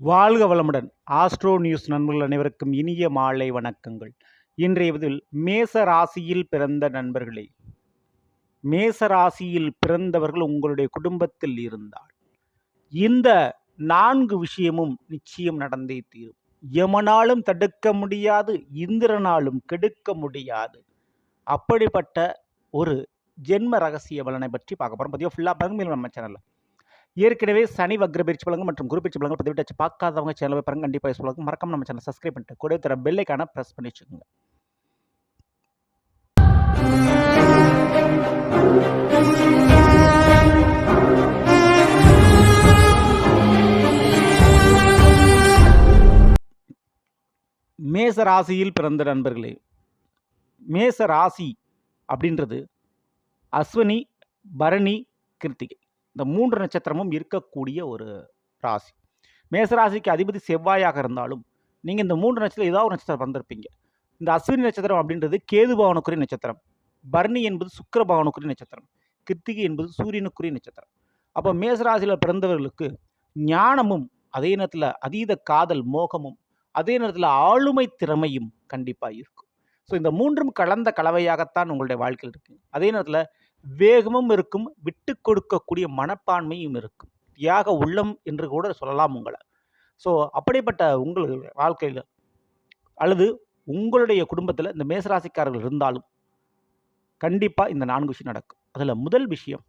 வாழ்க வளமுடன். Astro news நண்பர்கள் அனைவருக்கும் இனிய மாலை வணக்கங்கள். இன்றைய இதில் மேச ராசியில் பிறந்த நண்பர்களே. மேச ராசியில் பிறந்தவர்கள் உங்களுடைய குடும்பத்தில் இருந்தால் இந்த நான்கு விஷயமும் நிச்சயம் நடந்தே தீரும். எமனாலும் தடுக்க முடியாது இந்திரனாலும் கெடுக்க முடியாது. அப்படிப்பட்ட ஒரு ஜென்ம ரகசிய பலனை பற்றி பார்க்க போகிறோம் பார்த்தீங்கன்னா ஃபுல்லாக பாருங்க. நம்ம சேனலில் ஏற்கனவே சனி வக்ர பயிற்சி பலங்கள் மற்றும் குரு பயிற்சி பலங்கள் பதிவிட்டு வச்சு பார்க்காதவங்க சேனலை பாருங்க. கண்டிப்பாக யூஸ் பலங்க மறக்காம நம்ம சேனல் சப்ஸ்கிரைப் பண்ணிட்டு கூட தர பெல்லைக்கான ப்ரெஸ் பண்ணி வச்சுக்கோங்க. மேச ராசியில் பிறந்த நண்பர்களே மேச ராசி அப்படின்றது அஸ்வினி பரணி கிருத்திகை. இந்த மூன்று நட்சத்திரமும் இருக்கக்கூடிய ஒரு ராசி. மேசராசிக்கு அதிபதி செவ்வாயாக இருந்தாலும் நீங்கள் இந்த மூன்று நட்சத்திரம் ஏதாவது ஒரு நட்சத்திரம் வந்திருப்பீங்க இந்த அஸ்வினி நட்சத்திரம் அப்படின்றது கேது பவனுக்குரிய நட்சத்திரம். பர்ணி என்பது சுக்கர பவனுக்குரிய நட்சத்திரம். கிருத்திகை என்பது சூரியனுக்குரிய நட்சத்திரம். அப்போ மேசராசியில் பிறந்தவர்களுக்கு ஞானமும் அதே நேரத்தில் அதீத காதல் மோகமும் அதே நேரத்தில் ஆளுமை திறமையும் கண்டிப்பாக இருக்கும். ஸோ இந்த மூன்றும் கலந்த கலவையாகத்தான் உங்களுடைய வாழ்க்கையில் இருக்குது அதே நேரத்தில் வேகமும் இருக்கும் விட்டு கொடுக்கக்கூடிய மனப்பான்மையும் இருக்கும். தியாக உள்ளம் என்று கூட சொல்லலாம் உங்களை. ஸோ அப்படிப்பட்ட உங்களுடைய வாழ்க்கையில் அல்லது உங்களுடைய குடும்பத்தில் இந்த மேசராசிக்காரர்கள் இருந்தாலும் கண்டிப்பாக இந்த நான்கு விஷயம் நடக்கும். அதில் முதல் விஷயம்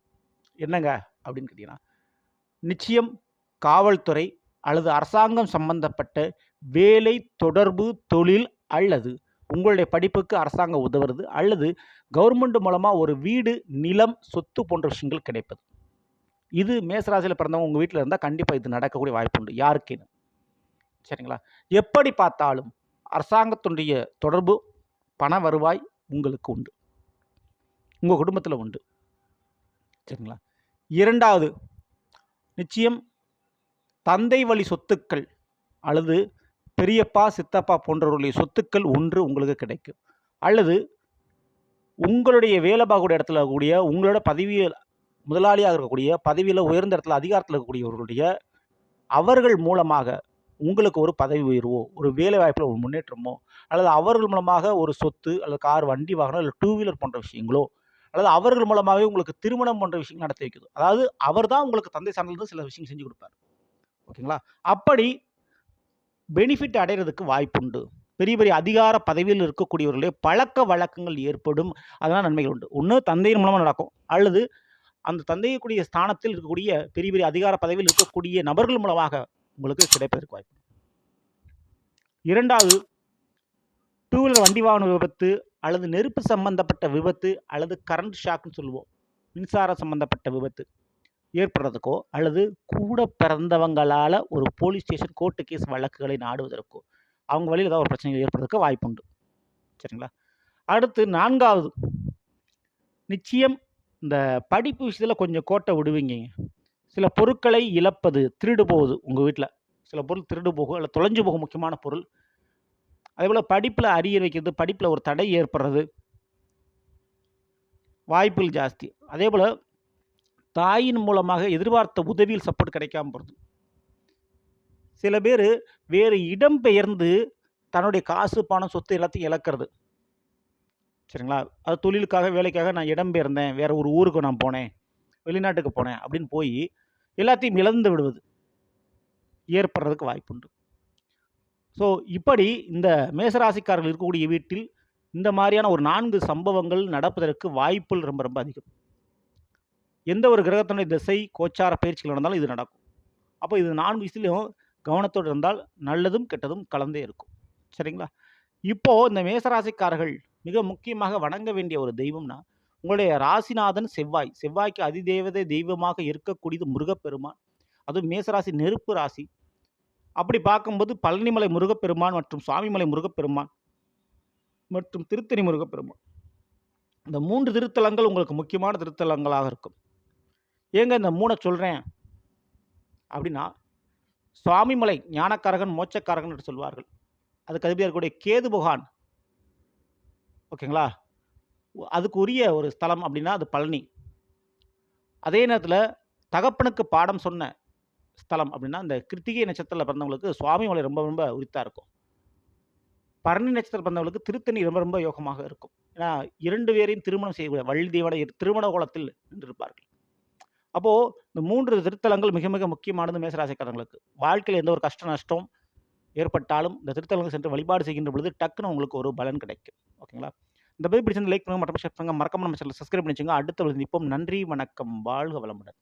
என்னங்க அப்படின்னு கேட்டிங்கன்னா நிச்சயம் காவல்துறை அல்லது அரசாங்கம் சம்பந்தப்பட்ட வேலை தொடர்பு தொழில் அல்லது உங்களுடைய படிப்புக்கு அரசாங்கம் உதவுறது அல்லது கவர்மெண்ட் மூலமாக ஒரு வீடு நிலம் சொத்து போன்ற விஷயங்கள் கிடைப்பது. இது மேசராசியில் பிறந்தவங்க உங்கள் வீட்டில் இருந்தால் கண்டிப்பாக இது நடக்கக்கூடிய வாய்ப்பு உண்டு. யாருக்கேன்னு சரிங்களா? எப்படி பார்த்தாலும் அரசாங்கத்தினுடைய தொடர்பு பண வருவாய் உங்களுக்கு உண்டு. உங்கள் குடும்பத்தில் உண்டு. சரிங்களா? இரண்டாவது நிச்சயம் தந்தை வழி சொத்துக்கள் அல்லது பெரியப்பா சித்தப்பா போன்றவர்களுடைய சொத்துக்கள் ஒன்று உங்களுக்கு கிடைக்கும். அல்லது உங்களுடைய வேலை பார்க்கக்கூடிய இடத்துல இருக்கக்கூடிய உங்களோட பதவியில் முதலாளியாக இருக்கக்கூடிய பதவியில் உயர்ந்த இடத்துல அதிகாரத்தில் இருக்கக்கூடியவர்களுடைய அவர்கள் மூலமாக உங்களுக்கு ஒரு பதவி உயர்வோ ஒரு வேலை வாய்ப்பில் ஒரு முன்னேற்றமோ அல்லது அவர்கள் மூலமாக ஒரு சொத்து அல்லது கார் வண்டி வாகனம் இல்லை டூ வீலர் போன்ற விஷயங்களோ அல்லது அவர்கள் மூலமாகவே உங்களுக்கு திருமணம் போன்ற விஷயங்கள் நடத்தி வைக்குது அதாவது அவர் தான் உங்களுக்கு தந்தை சார்ந்தது சில விஷயம் செஞ்சு கொடுப்பார். ஓகேங்களா? அப்படி பெனிஃபிட் அடைகிறதுக்கு வாய்ப்புண்டு. பெரிய பெரிய அதிகார பதவியில் இருக்கக்கூடியவர்களே பழக்க வழக்கங்கள் ஏற்படும். அதனால் நன்மைகள் உண்டு. ஒன்று தந்தையின் மூலமாக நடக்கும். அல்லது அந்த தந்தையக்கூடிய ஸ்தானத்தில் இருக்கக்கூடிய பெரிய பெரிய அதிகார பதவியில் இருக்கக்கூடிய நபர்கள் மூலமாக உங்களுக்கு கிடைப்பதற்கு வாய்ப்பு. இரண்டாவது டூ வீலர் வண்டி வாகன விபத்து அல்லது நெருப்பு சம்பந்தப்பட்ட விபத்து அல்லது கரண்ட் ஷாக்னு சொல்லுவோம். மின்சார சம்பந்தப்பட்ட விபத்து. ஏற்படுறதுக்கோ அல்லது கூட பிறந்தவங்களால் ஒரு போலீஸ் ஸ்டேஷன் கோர்ட்டு கேஸ் வழக்குகளை நாடுவதற்கோ அவங்க வழியில் ஏதாவது ஒரு பிரச்சனைகள் ஏற்படுறதுக்கு வாய்ப்புண்டு. சரிங்களா? அடுத்து நான்காவது. நிச்சயம் இந்த படிப்பு விஷயத்தில் கொஞ்சம் கோட்டை விடுவீங்க. சில பொருட்களை இழப்பது திருடு போகுது உங்கள் வீட்டில் சில பொருள் திருடு போகும் இல்லை தொலைஞ்சு போகும் முக்கியமான பொருள். அதே போல் படிப்பில் அரியர் வைக்கிறது படிப்பில் ஒரு தடை ஏற்படுறது வாய்ப்புகள் ஜாஸ்தி. அதே போல் தாயின் மூலமாக எதிர்பார்த்த உதவியில் சப்போர்ட் கிடைக்காம போகிறது சில பேர் வேறு இடம் பெயர்ந்து தன்னுடைய காசு பணம் சொத்து எல்லாத்தையும் இழக்கிறது. சரிங்களா? அது தொழிலுக்காக வேலைக்காக நான் இடம் பெயர்ந்தேன் வேறு ஒரு ஊருக்கு நான் போனேன் வெளிநாட்டுக்கு போனேன் அப்படின்னு போய் எல்லாத்தையும் இழந்து விடுவது ஏற்படுறதுக்கு வாய்ப்புண்டு ஸோ இப்படி இந்த மேசராசிக்காரர்கள் இருக்கக்கூடிய வீட்டில் இந்த மாதிரியான ஒரு நான்கு சம்பவங்கள் நடப்பதற்கு வாய்ப்புகள் ரொம்ப ரொம்ப அதிகம். எந்த ஒரு கிரகத்தினுடைய திசை கோச்சார பயிற்சிகள் நடந்தாலும் இது நடக்கும். அப்போ இது நான்கு விஷயத்துலையும் கவனத்தோடு இருந்தால் நல்லதும் கெட்டதும் கலந்தே இருக்கும். சரிங்களா? இப்போது இந்த மேசராசிக்காரர்கள் மிக முக்கியமாக வணங்க வேண்டிய ஒரு தெய்வம்னா உங்களுடைய ராசிநாதன் செவ்வாய். செவ்வாய்க்கு அதிதேவதை தெய்வமாக இருக்கக்கூடியது முருகப்பெருமான். அதுவும் மேசராசி நெருப்பு ராசி. அப்படி பார்க்கும்போது பழனிமலை முருகப்பெருமான் மற்றும் சுவாமிமலை முருகப்பெருமான் மற்றும் திருத்தணி முருகப்பெருமான். இந்த மூன்று திருத்தலங்கள் உங்களுக்கு முக்கியமான திருத்தலங்களாக இருக்கும். ஏங்க இந்த மூணை சொல்கிறேன் அப்படின்னா சுவாமிமலை ஞானக்காரகன் மோச்சக்காரகன் என்று சொல்வார்கள் அதுக்கு அதிபதியாக இருக்கக்கூடிய கேது புகான் ஓகேங்களா அதுக்கு உரிய ஒரு ஸ்தலம் அப்படின்னா அது பழனி அதே நேரத்தில் தகப்பனுக்கு பாடம் சொன்ன ஸ்தலம் அப்படின்னா, இந்த கிருத்திகை நட்சத்திரத்தில் பிறந்தவங்களுக்கு சுவாமிமலை ரொம்ப ரொம்ப உரித்தாக இருக்கும். பரணி நட்சத்திரம் பிறந்தவங்களுக்கு திருத்தணி ரொம்ப ரொம்ப யோகமாக இருக்கும். ஏன்னா இரண்டு பேரையும் திருமணம் செய்யக்கூடிய வள்ளி தெய்வானை திருமண கோலத்தில் நின்றிருப்பார்கள். அப்போது இந்த மூன்று திருத்தலங்கள் மிக மிக முக்கியமானது மேசராசிக்காரங்களுக்கு. வாழ்க்கையில் எந்த ஒரு கஷ்ட நஷ்டம் ஏற்பட்டாலும், இந்த திருத்தலங்கள் சென்று வழிபாடு செய்கின்ற பொழுது டக்குன்னு உங்களுக்கு ஒரு பலன் கிடைக்கும். ஓகேங்களா? இந்த பதிவு பிடிச்சிருந்த லைக் பண்ணுங்க, மறக்காம ஷேர் பண்ணுங்க. மறக்காம நம்ம சேனல் சப்ஸ்கிரைப் பண்ணிச்சுங்க அடுத்த பதிவில் நன்றி, வணக்கம். வாழ்க வளமுடன்.